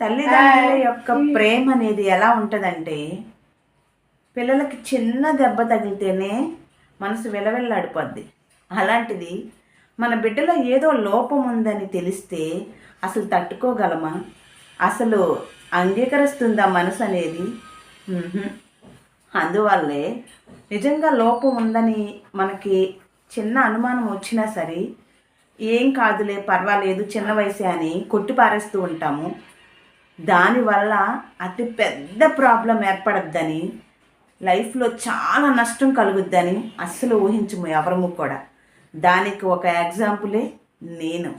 తల్లిదండ్రుల యొక్క ప్రేమ అనేది ఎలా ఉంటుందంటే పిల్లలకి చిన్న దెబ్బ తగిలితేనే మనసు విలవిల్లాడిపోద్ది. అలాంటిది మన బిడ్డలో ఏదో లోపం ఉందని తెలిస్తే అసలు తట్టుకోగలమా? అసలు అంగీకరిస్తుందా మనసు అనేది. అందువల్లే నిజంగా లోపం ఉందని మనకి చిన్న అనుమానం వచ్చినా సరే ఏం కాదులే పర్వాలేదు చిన్న వయసే అని కొట్టి పారేస్తూ ఉంటాము. దానివల్ల అతి పెద్ద ప్రాబ్లం ఏర్పడద్దని లైఫ్లో చాలా నష్టం కలుగుద్దని అస్సలు ఊహించము ఎవరము కూడా. దానికి ఒక ఎగ్జాంపులే నేను.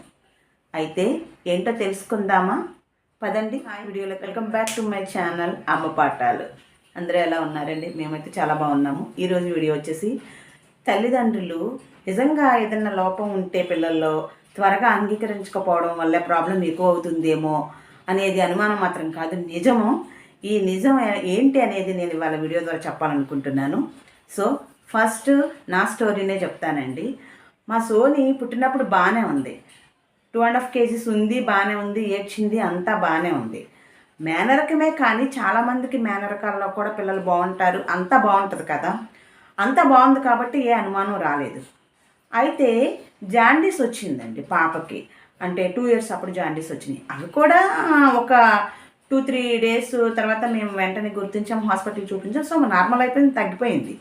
అయితే ఏంటో తెలుసుకుందామా? పదండి హాయ్ వీడియోలో welcome back to my channel అమ్మ పాఠాలు. అందరూ ఎలా ఉన్నారండి? మేమైతే చాలా బాగున్నాము. ఈరోజు వీడియో వచ్చేసి తల్లిదండ్రులు నిజంగా ఏదైనా లోపం ఉంటే పిల్లల్లో త్వరగా అంగీకరించకపోవడం వల్ల ప్రాబ్లం ఎక్కువ అవుతుందేమో అనేది అనుమానం మాత్రం కాదు నిజము. ఈ నిజం ఏంటి అనేది నేను ఇవాళ వీడియో ద్వారా చెప్పాలనుకుంటున్నాను. సో ఫస్ట్ నా స్టోరీనే చెప్తానండి. మా సోని పుట్టినప్పుడు బాగానే ఉంది. టూ అండ్ హాఫ్ కేజీస్ ఉంది బాగానే ఉంది ఏడ్చింది అంతా బాగానే ఉంది. మేనరకమే కానీ చాలామందికి మేనరకాల్లో కూడా పిల్లలు బాగుంటారు. అంతా బాగుంటుంది కదా. అంతా బాగుంది కాబట్టి ఏ అనుమానం రాలేదు. అయితే జాండీస్ వచ్చిందండి పాపకి. అంటే టూ ఇయర్స్ అప్పుడు జాండీస్ వచ్చినాయి. అవి కూడా ఒక టూ త్రీ డేస్ తర్వాత మేము వెంటనే గుర్తించాం హాస్పిటల్ చూపించాం. సో నార్మల్ అయిపోయింది తగ్గిపోయింది.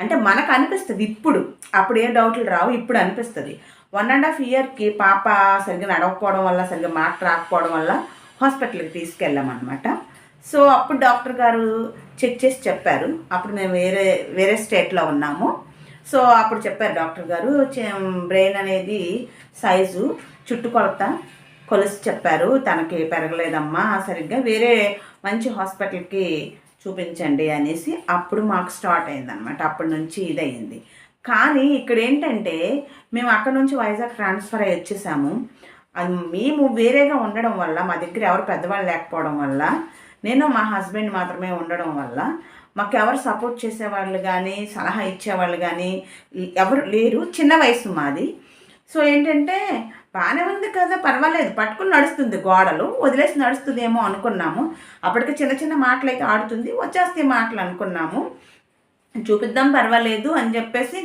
అంటే మనకు అనిపిస్తుంది ఇప్పుడు. అప్పుడు ఏ డౌట్లు రావు ఇప్పుడు అనిపిస్తుంది. వన్ అండ్ హాఫ్ ఇయర్కి పాప సరిగ్గా నడవకపోవడం వల్ల సరిగ్గా మాట రాకపోవడం వల్ల హాస్పిటల్కి తీసుకెళ్ళామన్నమాట సో అప్పుడు డాక్టర్ గారు చెక్ చేసి చెప్పారు. అప్పుడు మేము వేరే వేరే స్టేట్లో ఉన్నాము. సో అప్పుడు చెప్పారు డాక్టర్ గారు బ్రెయిన్ అనేది సైజు చుట్టుకొలత కొలిసి చెప్పారు. తనకి పెరగలేదమ్మా సరిగ్గా వేరే మంచి హాస్పిటల్కి చూపించండి అనేసి అప్పుడు మాకు స్టార్ట్ అయిందనమాట అప్పటి నుంచి ఇదయింది. కానీ ఇక్కడ ఏంటంటే మేము అక్కడ నుంచి వైజాగ్ ట్రాన్స్ఫర్ అయ్యి వచ్చేసాము. అది మేము వేరేగా ఉండడం వల్ల మా దగ్గర ఎవరు పెద్దవాళ్ళు లేకపోవడం వల్ల నేను మా హస్బెండ్ మాత్రమే ఉండడం వల్ల మాకు ఎవరు సపోర్ట్ చేసేవాళ్ళు కానీ సలహా ఇచ్చేవాళ్ళు కానీ ఎవరు లేరు. చిన్న వయసు మాది. సో ఏంటంటే బాగానే ఉంది కదా పర్వాలేదు. పట్టుకుని నడుస్తుంది గోడలు. వదిలేసి నడుస్తుందేమో అనుకున్నాము. అప్పటికి చిన్న చిన్న మాటలు అయితే ఆడుతుంది. వచ్చేస్తే మాటలు అనుకున్నాము. చూపిద్దాం పర్వాలేదు అని చెప్పేసి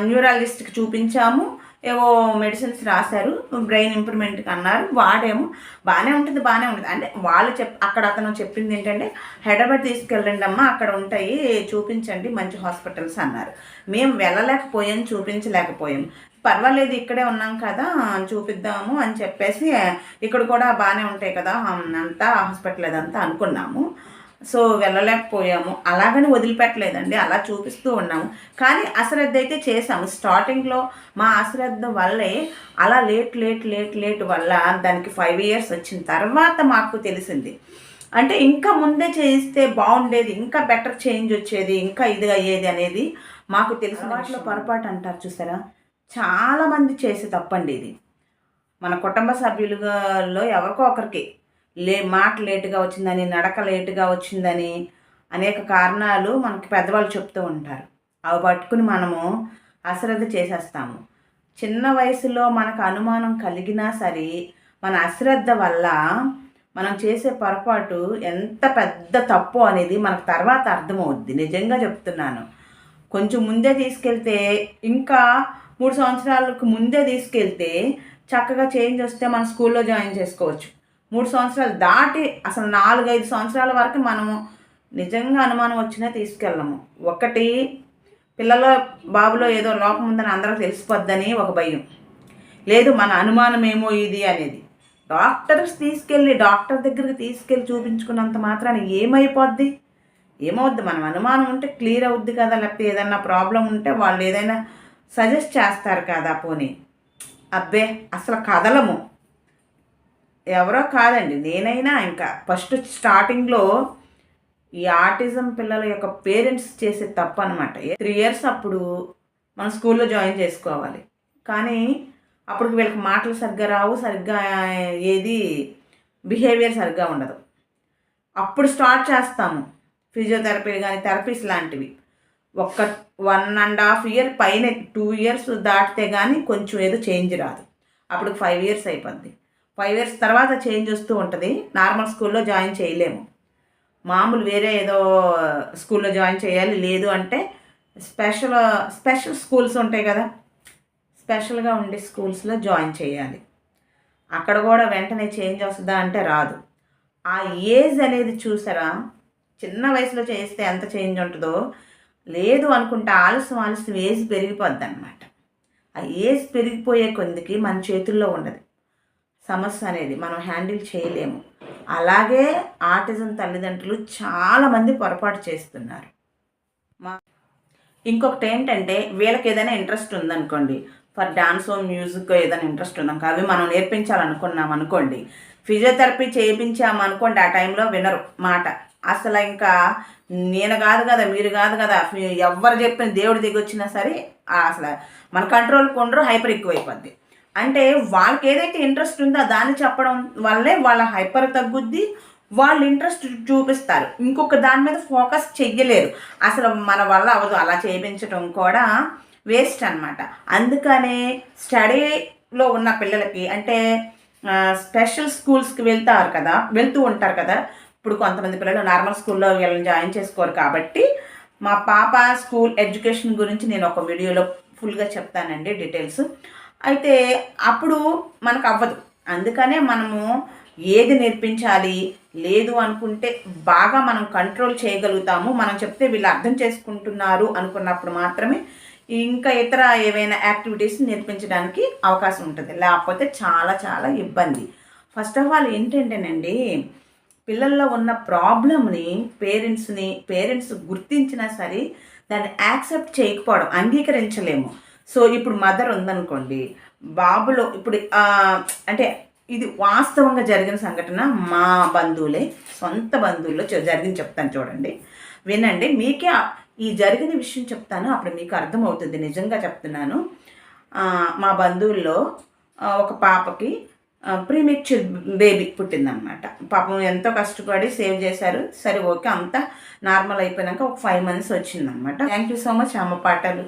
న్యూరాలజిస్ట్కి చూపించాము. ఏవో మెడిసిన్స్ రాశారు బ్రెయిన్ ఇంప్రూవ్మెంట్కి అన్నారు వాడేమో బాగానే ఉంటుంది బాగానే ఉంటుంది అంటే వాళ్ళు చెప్ అక్కడ అతను చెప్పింది ఏంటంటే హైదరాబాద్ తీసుకెళ్ళండి అమ్మా అక్కడ ఉంటాయి చూపించండి మంచి హాస్పిటల్స్ అన్నారు. మేము వెళ్ళలేకపోయాం చూపించలేకపోయాం. పర్వాలేదు ఇక్కడే ఉన్నాం కదా చూపిద్దాము అని చెప్పేసి ఇక్కడ కూడా బాగానే ఉంటాయి కదా అంతా హాస్పిటల్ అదంతా అనుకున్నాము. సో వెళ్ళలేకపోయాము. అలాగని వదిలిపెట్టలేదండి. అలా చూపిస్తూ ఉన్నాము. కానీ అశ్రద్ధ అయితే చేసాము స్టార్టింగ్లో మా అశ్రద్ధ వల్లే అలా లేట్ లేట్ లేట్ లేట్ వల్ల దానికి ఫైవ్ ఇయర్స్ వచ్చిన తర్వాత మాకు తెలిసింది. అంటే ఇంకా ముందే చేయిస్తే బాగుండేది ఇంకా బెటర్ చేంజ్ వచ్చేది ఇంకా ఇది అయ్యేది అనేది మాకు తెలిసిన వాటిలో పొరపాటు అంటారు చూసారా? చాలామంది చేసే తప్పండి ఇది. మన కుటుంబ సభ్యులలో ఎవరికో ఒకరికి లే మాట లేటుగా వచ్చిందని నడక లేటుగా వచ్చిందని అనేక కారణాలు మనకి పెద్దవాళ్ళు చెప్తూ ఉంటారు. అవి పట్టుకుని మనము అశ్రద్ధ చేసేస్తాము. చిన్న వయసులో మనకు అనుమానం కలిగినా సరే మన అశ్రద్ధ వల్ల మనం చేసే పొరపాటు ఎంత పెద్ద తప్పు అనేది మనకు తర్వాత అర్థమవుద్ది. నిజంగా చెప్తున్నాను. కొంచెం ముందే తీసుకెళ్తే ఇంకా మూడు సంవత్సరాలకు ముందే తీసుకెళ్తే చక్కగా చేంజ్ వస్తే మన స్కూల్లో జాయిన్ చేసుకోవచ్చు. మూడు సంవత్సరాలు దాటి అసలు నాలుగైదు సంవత్సరాల వరకు మనము నిజంగా అనుమానం వచ్చినా తీసుకెళ్ళము. ఒకటి పిల్లల బాబులో ఏదో లోపం ఉందని అందరూ తెలిసిపోద్దని ఒక భయం. లేదు మన అనుమానం ఏమో ఇది అనేది. డాక్టర్స్ తీసుకెళ్ళి డాక్టర్ దగ్గరికి తీసుకెళ్ళి చూపించుకున్నంత మాత్రాన ఏమైపోద్ది? ఏమవుద్ది? మనం అనుమానం ఉంటే క్లియర్ అవుద్ది కదా లేకపోతే ఏదైనా ప్రాబ్లం ఉంటే వాళ్ళు ఏదైనా సజెస్ట్ చేస్తారు కదా పోనీ. అబ్బే అసలు కదలము. ఎవరో కాదండి నేనైనా ఇంకా ఫస్ట్ స్టార్టింగ్లో ఈ ఆర్టిజం పిల్లల యొక్క పేరెంట్స్ చేసే తప్పు అనమాట త్రీ ఇయర్స్ అప్పుడు మనం స్కూల్లో జాయిన్ చేసుకోవాలి. కానీ అప్పుడు వీళ్ళకి మాటలు సరిగ్గా రావు సరిగ్గా ఏది బిహేవియర్ సరిగ్గా ఉండదు. అప్పుడు స్టార్ట్ చేస్తాము. ఫిజియోథెరపీ కానీ థెరపీస్ లాంటివి. ఒక్క వన్ అండ్ హాఫ్ ఇయర్ పైన టూ ఇయర్స్ దాటితే కానీ కొంచెం ఏదో చేంజ్ రాదు. అప్పుడు ఫైవ్ ఇయర్స్ అయిపోద్ది. ఫైవ్ ఇయర్స్ తర్వాత చేంజ్ వస్తూ ఉంటుంది. నార్మల్ స్కూల్లో జాయిన్ చేయలేము. మామూలు వేరే ఏదో స్కూల్లో జాయిన్ చేయాలి లేదు అంటే స్పెషల్ స్పెషల్ స్కూల్స్ ఉంటాయి కదా. స్పెషల్గా ఉండే స్కూల్స్లో జాయిన్ చేయాలి. అక్కడ కూడా వెంటనే చేంజ్ వస్తుందా అంటే రాదు. ఆ ఏజ్ అనేది చూసారా? చిన్న వయసులో చేస్తే ఎంత చేంజ్ ఉంటుందో? లేదు అనుకుంటే ఆలస్యం ఆలస్యం ఏజ్ పెరిగిపోద్ది అనమాట ఆ ఏజ్ పెరిగిపోయే కొందికి మన చేతుల్లో ఉండదు. సమస్య అనేది మనం హ్యాండిల్ చేయలేము. అలాగే ఆటిజం తల్లిదండ్రులు చాలామంది పొరపాటు చేస్తున్నారు. మా ఇంకొకటి ఏంటంటే వీళ్ళకి ఏదైనా ఇంట్రెస్ట్ ఉందనుకోండి. ఫర్ డాన్స్ మ్యూజిక్ ఏదైనా ఇంట్రెస్ట్ ఉందనుకో అవి మనం నేర్పించాలనుకున్నాం అనుకోండి. ఫిజియోథెరపీ చేయించామనుకోండి ఆ టైంలో వినరు మాట. అసలు ఇంకా నేను కాదు కదా మీరు కాదు కదా ఎవరు చెప్పిన దేవుడి దిగొచ్చినా సరే అసలు మన కంట్రోల్ కొండరు హైపర్ ఎక్కువైపోద్ది. అంటే వాళ్ళకి ఏదైతే ఇంట్రెస్ట్ ఉందో దాన్ని చెప్పడం వల్లే వాళ్ళ హైపర్ తగ్గుద్ది వాళ్ళు ఇంట్రెస్ట్ చూపిస్తారు. ఇంకొక దాని మీద ఫోకస్ చెయ్యలేరు. అసలు మన వల్ల అవ్వదు. అలా చేయించడం కూడా వేస్ట్ అనమాట అందుకనే స్టడీలో ఉన్న పిల్లలకి అంటే స్పెషల్ స్కూల్స్కి వెళ్తారు కదా వెళ్తూ ఉంటారు కదా. ఇప్పుడు కొంతమంది పిల్లలు నార్మల్ స్కూల్లో వీళ్ళని జాయిన్ చేసుకోరు కాబట్టి మా పాప స్కూల్ ఎడ్యుకేషన్ గురించి నేను ఒక వీడియోలో ఫుల్గా చెప్తానండి డీటెయిల్స్ అయితే అప్పుడు మనకు అవ్వదు అందుకనే మనము ఏది నేర్పించాలి లేదు అనుకుంటే బాగా మనం కంట్రోల్ చేయగలుగుతాము. మనం చెప్తే వీళ్ళు అర్థం చేసుకుంటున్నారు అనుకున్నప్పుడు మాత్రమే ఇంకా ఇతర ఏవైనా యాక్టివిటీస్ నేర్పించడానికి అవకాశం ఉంటుంది. లేకపోతే చాలా చాలా ఇబ్బంది. ఫస్ట్ ఆఫ్ ఆల్ ఏంటంటేనండి పిల్లల్లో ఉన్న ప్రాబ్లమ్ని పేరెంట్స్ని పేరెంట్స్ గుర్తించినా సరే దాన్ని యాక్సెప్ట్ చేయకపోవడం అంగీకరించలేము. సో ఇప్పుడు మదర్ ఉందనుకోండి బాబులో ఇప్పుడు అంటే ఇది వాస్తవంగా జరిగిన సంఘటన మా బంధువులే సొంత బంధువుల్లో జరిగింది చెప్తాను చూడండి. వినండి మీకే ఈ జరిగిన విషయం చెప్తాను అప్పుడు మీకు అర్థమవుతుంది నిజంగా చెప్తున్నాను. మా బంధువుల్లో ఒక పాపకి ప్రీమెచ్యూర్ బేబీ పుట్టిందనమాట పాపం ఎంతో కష్టపడి సేవ్ చేశారు. సరే ఓకే అంతా నార్మల్ అయిపోయినాక ఒక ఫైవ్ మంత్స్ వచ్చిందనమాట థ్యాంక్ యూ సో మచ్ అమ్మ పాటలు.